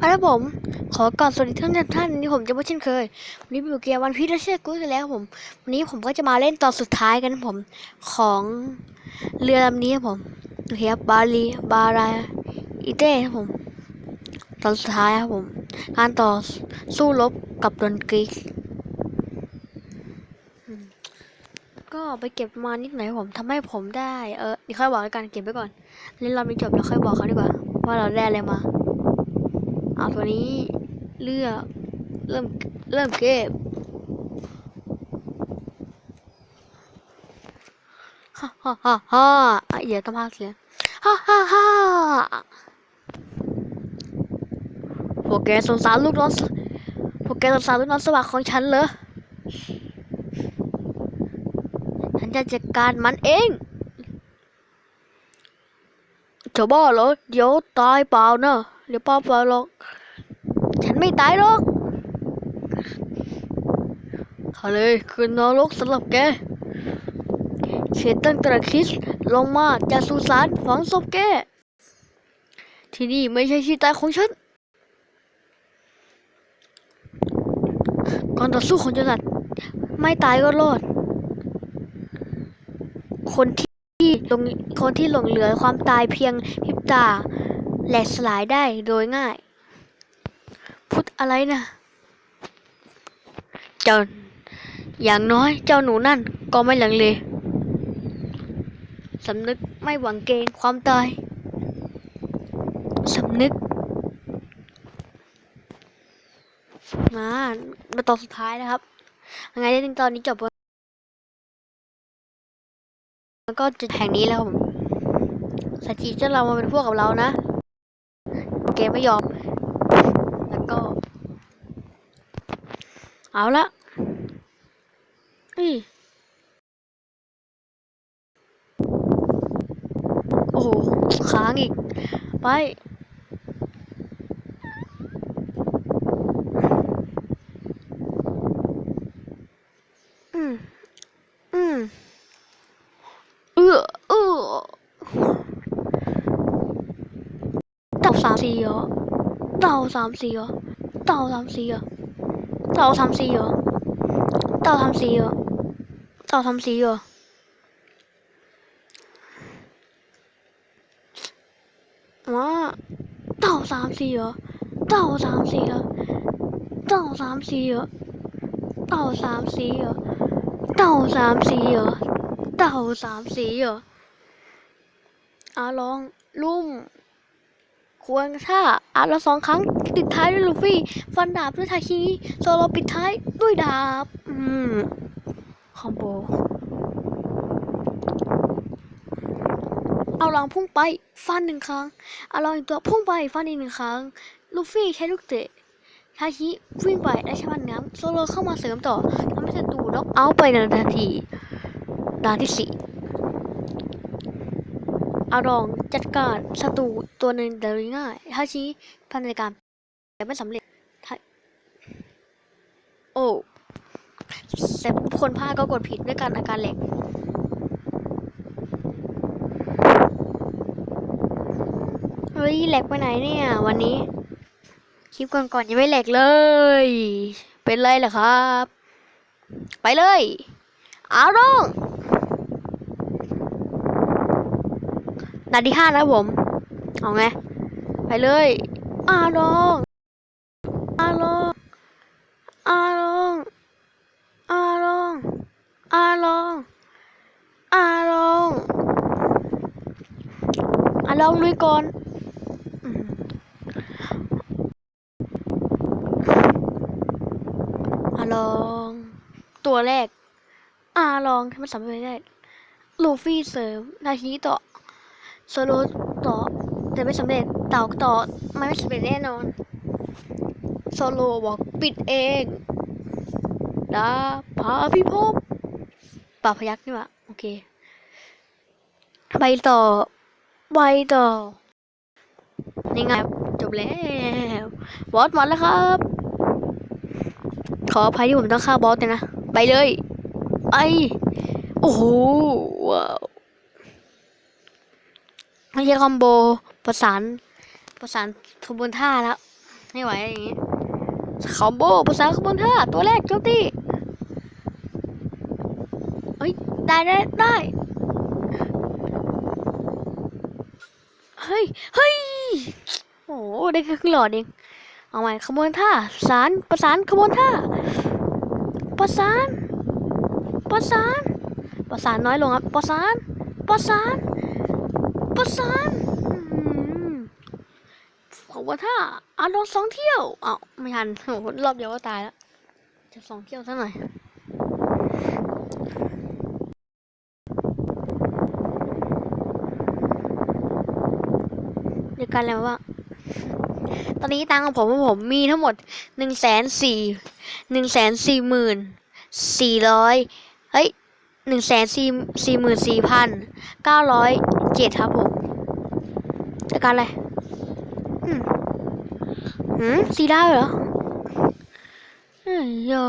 เอาละผม ขอกราบสวัสดีท่านท่านนี้ผมจะพูดเช่นเคย วันนี้อยู่เกมวันพีชเชื่อกูกันแล้วผม วันนี้ผมก็จะมาเล่นตอนสุดท้ายกันผม ของเรือลำนี้ครับผมโอเคครับบาลีบาราอิเต้ครับผม ตอนสุดท้ายครับผม การต่อสู้รบกับดนกรีกก็ไปเก็บมานิดหน่อยผมทำให้ผมได้ เออเดี๋ยวค่อยบอกกันเก็บไว้ก่อน เล่นรอบนี้จบแล้วค่อยบอกเขาดีกว่า ว่าเราได้อะไรมา เอาตัวนี้เลือกเริ่มเริ่มเก็บฮ่าฮ่าฮ่าฮ่าอะเดี๋ยวต้องพากเสียงฮ่าฮ่าฮ่าพวกแกสงสารลูกน้องพวกแกสงสารลูกน้องสวัสดิ์ของฉันเหรอฉันจะจัดการมันเองจะบ้าเหรอเดี๋ยวตายเปล่าเนะ เดี๋ยวปล่าเปล่าหรอก ฉันไม่ตายหรอกทะเลยคือนรกสำหรับแกเขตตั้งตระคิดลงมาจากสุสานฝังศพแก ที่นี่ไม่ใช่ที่ตายของฉันก่อนต่อสู้ของจนัดไม่ตายก็รอด คนที่หลงคนที่หลงเหลือความตายเพียงพริบตา แหลกสลายได้โดยง่ายพูดอะไรนะเจ้าอย่างน้อยเจ้าหนูนั่นก็ไม่หลังเลสำนึกไม่หวังเกงความตายสำนึกมามาตอนสุดท้ายนะครับยังไงได้ถึงตอนนี้จบแล้วก็จะแห่งนี้แล้วผมสัจจิเจ้าเรามาเป็นพวกกับเรานะ กมไม่ยอม แล้วก็ เอาละนี่โอ้โหค้างอีก ไปอืมอืม เออเออ เต่าสามสี่เหรอเต่าสามสี่เหรอเต่าสามสี่เหรอเต่าสามสี่เหรอเต่าสามสี่ เหรอเต่าสามสี่เหรอว้าเต่าสามสี่เหรฆ่าสอารอเต่าสามสี่เหรอเต่าสามสี่เหรอเต่าสามสี่เหรออาลองควรถ้าอาละสองครั้งติดท้ายด้วยลูฟี่ ฟันดาบด้วยทาคีโซโลปิดท้ายด้วยดาบ อืม คอมโบ เอาลองพุ่งไป ฟันหนึ่งครั้งเอาลองอีกตัวพุ่งไป ฟันอีกหนึ่งครั้ง ลูฟี่ใช้ลูกเตะทาคิวิ่งไปได้ใช้พันน้ำโซโลเข้ามาเสริมต่อทำให้ศัตรูน็อกเอาท์ไปในทันทีด่านที่สี่ อารองจัดการศัตรูตัวหนึ่งโดยง่ายทาชิพันในการแต่ไม่สำเร็จ โอ้แต่คนพลาดก็กดผิดด้วยการอาการแหลกเฮ้ยแหลกไปไหนเนี่ย วันนี้ คลิปก่อนๆยังไม่แหลกเลย เป็นไรเหรอครับ ไปเลย อารอง นาทีห้าแล้วผม เอาไง ไปเลยอารองอารองอารองอารองอารองอารองอารองลุยก่อนอาลองตัวแรกอาลองทำไมสำเร็จได้ ลูฟี่เสริม นาทีต่อ โซโลต่อ แต่ไม่สำเร็จเต่าต่อไม่สำเร็จแน่นอน โซโลบอกปิดเองดาพาพิภพป่าพยักนี่ว่าโอเคไปต่อไปต่อนี่ไงจบแล้วบอสมาแล้วครับ ขออภัยที่ผมต้องฆ่าบอสเลยนะ ไปเลยไอโอ้โหว้าว ไม่ใช่คอมโบประสานประสานขบวนท่าแล้วไม่ไหวอย่างงี้คอมโบภาษาคอมบนท่าตัวแรกโจมตีเฮ้ยได้ได้ได้เฮ้ยเฮ้ยโอ้ได้แค่ครึ่งหลอดเองเอาใหม่ขบวนท่าสารประสานขบวนท่าประสานประสานประสานน้อยลงครับประสานประสาน ประสานอืมขบวนท่าอารมณ์สองเที่ยวอ้าวไม่ทันโอ้รอบเดียวก็ตายแล้ว จะสองเที่ยวซะหน่อยเดียวกันอะไรมาบ้าตอนนี้ตังค์ของผมผมมีทั้งหมดหนึ่งแสนสี่หนึ่งแสนสี่หมื่นสี่ร้อยเฮ้ยหนึ่งแสนสี่สี่หมื่นสี่พันเก้าร้อยเจ็ดครับผม เดียวกันอะไรอืมหืมสี่ดาวเหรอเอ้ยยอ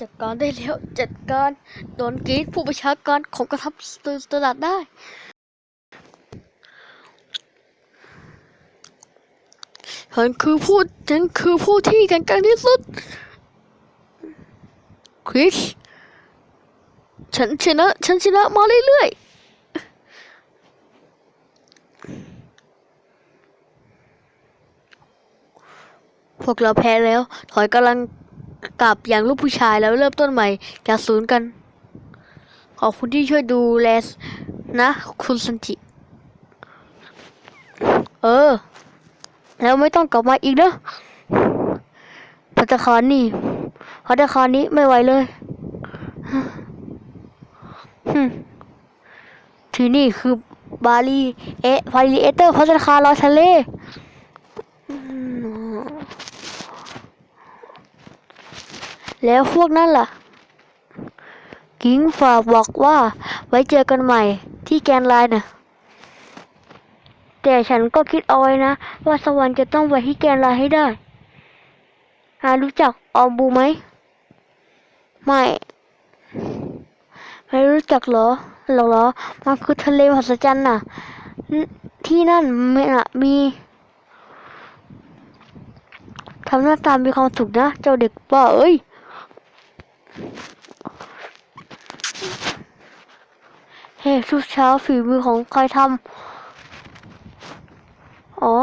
จัดการได้แล้วจัดการโดนกรีดผู้ประชาการของกระทับตลาดได้ ฉันคือผู้ฉันคือผู้ที่แข็งแกร่งที่สุดคริสฉันชนะฉันชนะมาเรื่อยๆ พวกเราแพ้แล้ว ถอยกำลังกลับอย่างลูกผู้ชายแล้วเริ่มต้นใหม่จากศูนย์กัน ขอบคุณที่ช่วยดูแลนะ คุณสันจิ เออ แล้วไม่ต้องกลับมาอีกนะพัตตาคารนี่พัตตาคารนี้ไม่ไหวเลยที่นี่คือบาลีเอะบาลีเอเตอร์พัตตาคารลอยทะเลแล้วพวกนั้นล่ะ กิ้งฝากบอกว่าไว้เจอกันใหม่ที่แกนไลน์น่ะ แต่ฉันก็คิดเอาไว้นะ ว่าสวรรค์จะต้องไปที่แกนลน์ให้ได้อารู้จักออมบูไหม ไม่ ไม่รู้จักเหรอหรอกเหรอ มันคือทะเลมหัศจรรย์น่ะ ที่นั่นมีนะมีทำหน้าตามีความสุขนะ เจ้าเด็กบ้าเอ้ย เฮ้ทุกเช้าฝีมือของใครทำ อ๋อ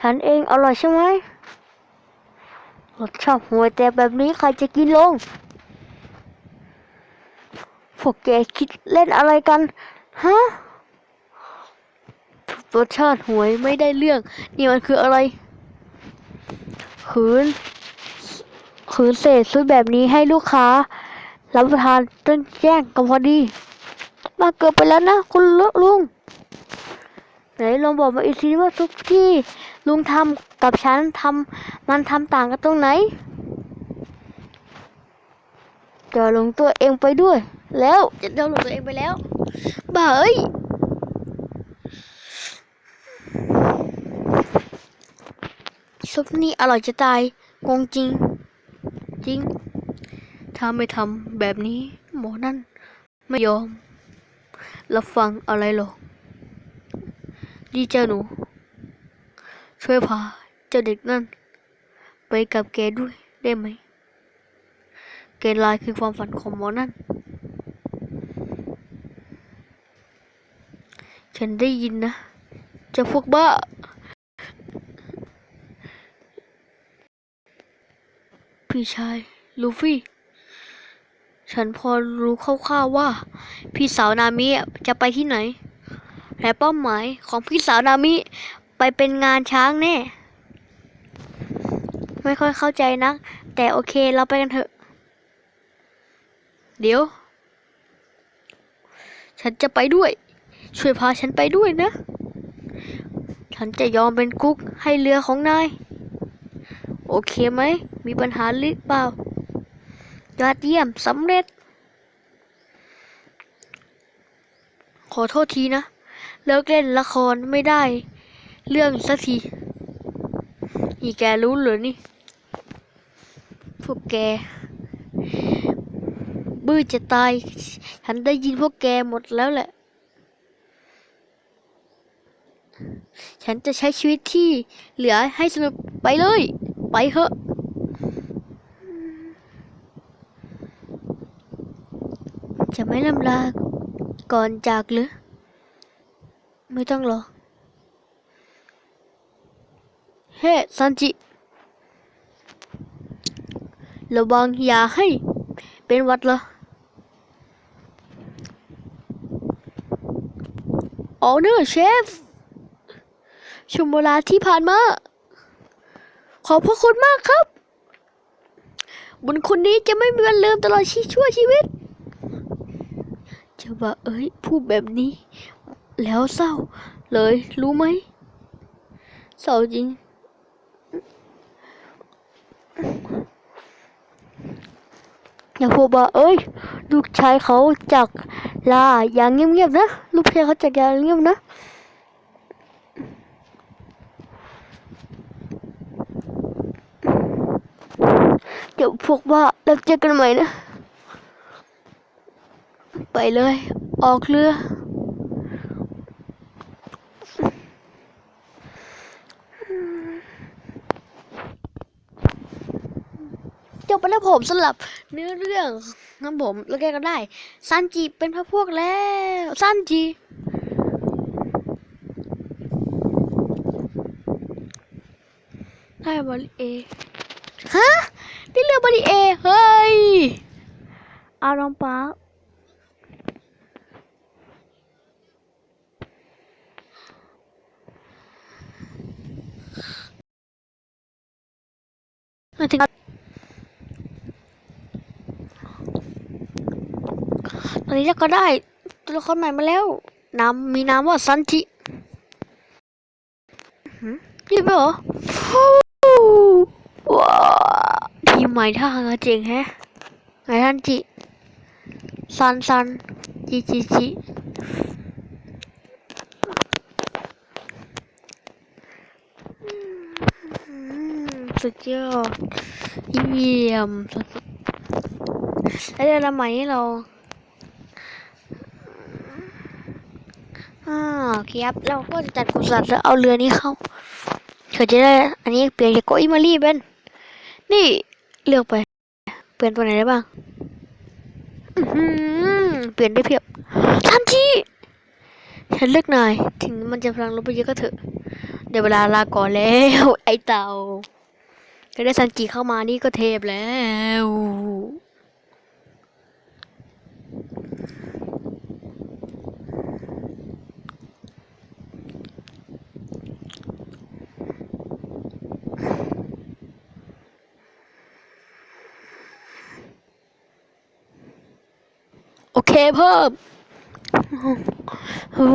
ฉันเองอร่อยใช่ไหมรสชาติห่วยแต่แบบนี้ใครจะกินลง พวกแกคิดเล่นอะไรกัน ฮะ รสชาติหวยไม่ได้เรื่อง นี่มันคืออะไร ขืน ขืนเศษซื้อแบบนี้ให้ลูกค้า รับประทานต้องแจ้งกันพอดี มาเกิดไปแล้วนะ คุณลุง นลองบอกมาอีกทีว่าทุกที่ลุงทำกับฉันทำมันทำต่างกันตรงไหนจะลงตัวเองไปด้วย แล้วจะเดาลงตัวเองไปแล้วบ้าเอ้ยซุปนี่อร่อยจะตายงงจริง จริง ถ้าไม่ทำแบบนี้ หมอนั่นไม่ยอมรับฟังอะไรหรอก ดีเจ้าหนู ช่วยพาเจ้าเด็กนั่น ไปกับแกด้วยได้ไหมเกลายคือความฝันของหมอนั่น ฉันได้ยินนะจะพวกบ้า พี่ชาย ลูฟี่ ฉันพอรู้คร่าวๆว่า พี่สาวนามิจะไปที่ไหน และเป้าหมายของพี่สาวนามิไปเป็นงานช้างแน่ ไม่ค่อยเข้าใจนัก แต่โอเคเราไปกันเถอะ เดี๋ยว ฉันจะไปด้วย ช่วยพาฉันไปด้วยนะ ฉันจะยอมเป็นกุ๊กให้เรือของนาย โอเคไหม มีปัญหาหรือเปล่ายอดเยี่ยมสำเร็จ ขอโทษทีนะ เลิกเล่นละครไม่ได้ เรื่องสักทีนี่แกรู้หรือนี่พวกแก บื้อจะตาย ฉันได้ยินพวกแกหมดแล้วแหละ ฉันจะใช้ชีวิตที่เหลือให้สนุกไปเลย ไปเถอะจะไม่ลำลาก่อนจากหรือ ไม่ต้องหรอ เฮ้ซันจิ ระวังอย่าให้เป็นวัดเหรออ๋อเนอะเชฟช่วงเวลาที่ผ่านมา ขอบพระคุณมากครับ บุญคุณนี้จะไม่มีวันลืมตลอดชีชั่วชีวิต จะว่าเอ้ย พูดแบบนี้ แล้วเศร้า เลยรู้ไหมเศร้าจริง อย่าพูดว่าเอ้ย ลูกชายเขาจากลาอย่างเงียบๆนะ ลูกชายเขาจากอย่างเงียบนะเดี๋ยวพวกว่าเราเจอกันใหม่นะ ไปเลย ออกเรือ จบผมสำหรับเนื้อเรื่องนะผมแล้วแกก็ได้ซันจิเป็นพระพวกแล้วซันจิได้บริเอฮะได้เรือบริเอเฮ้ยอารองปาร์คมาถึง ตอนนี้เราก็ได้ตัวละครใหม่มาแล้วนามมีนามว่าซันจิหืมรีบไปเหรอฟูว้าวทีมใหม่ท่าทางจะเจ๋งแฮะไหนซันจิซันซันจิจิจิสุดยอดเยี่ยมสุดๆแล้วเดือนละใหม่เรา อ่าโอเคครับเราก็จะจัดกุศลแล้วเอาเรือนี้เข้าเผื่อจะได้ อันนี้เปลี่ยนจากโกอิมารีเป็นนี่เลือกไป เปลี่ยนตัวไหนได้บ้างอื้อหือเปลี่ยนได้เพียบทันทีฉันเลือกนาย ถึงมันจะพลังลบไปเยอะก็เถอะ เดี๋ยวเวลาลาก่อนแล้ว ไอเต่าก็ได้ซันจิเข้ามานี่ก็เทพแล้ว โอเคเพิ่มโอ้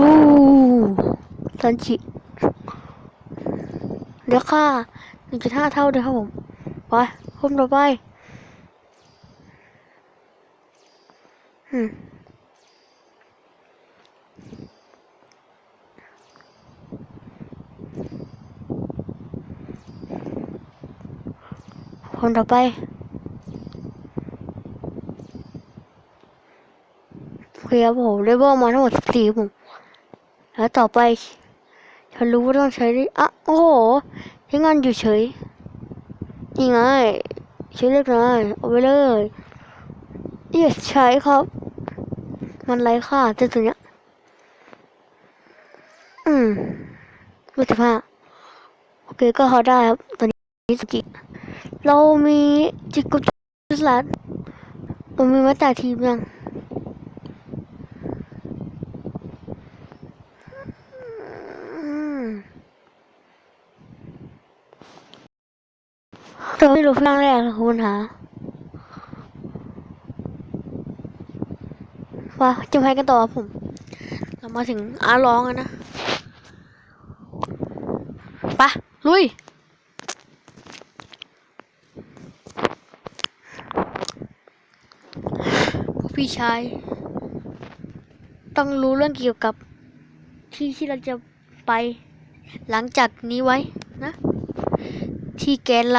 ซันจิเดี๋ยวค่ะหนึ่งจุดห้าเท่าเลยครับผม ไปคุ้มต่อไปอืมคนต่อไป โอ เคครับผมได้เบอร์มาทั้งหมดสี่ผมแล้วต่อไป ฉันรู้ว่าต้องใช้ด้อะโอ้โหใช้งานอยู่เฉยนี่ไงใช้เลือกนายเอาไปเลยเยสใช้ครับ มันไร้ค่าจ้าตัวเนี้ยอืมรู้สิบห้าโอเคก็เขาได้ครับตอนนี้สกิเรามีจิกกุศลเรามีมาจากทีมยัง เราไม่รู้เรื่องแรกคุณหาว่าจะไปกันต่อผม เรามาถึงอาร้องแล้วนะปะลุย พี่ชาย ต้องรู้เรื่องเกี่ยวกับที่ที่เราจะไปหลังจากนี้ไว้นะ ที่แกน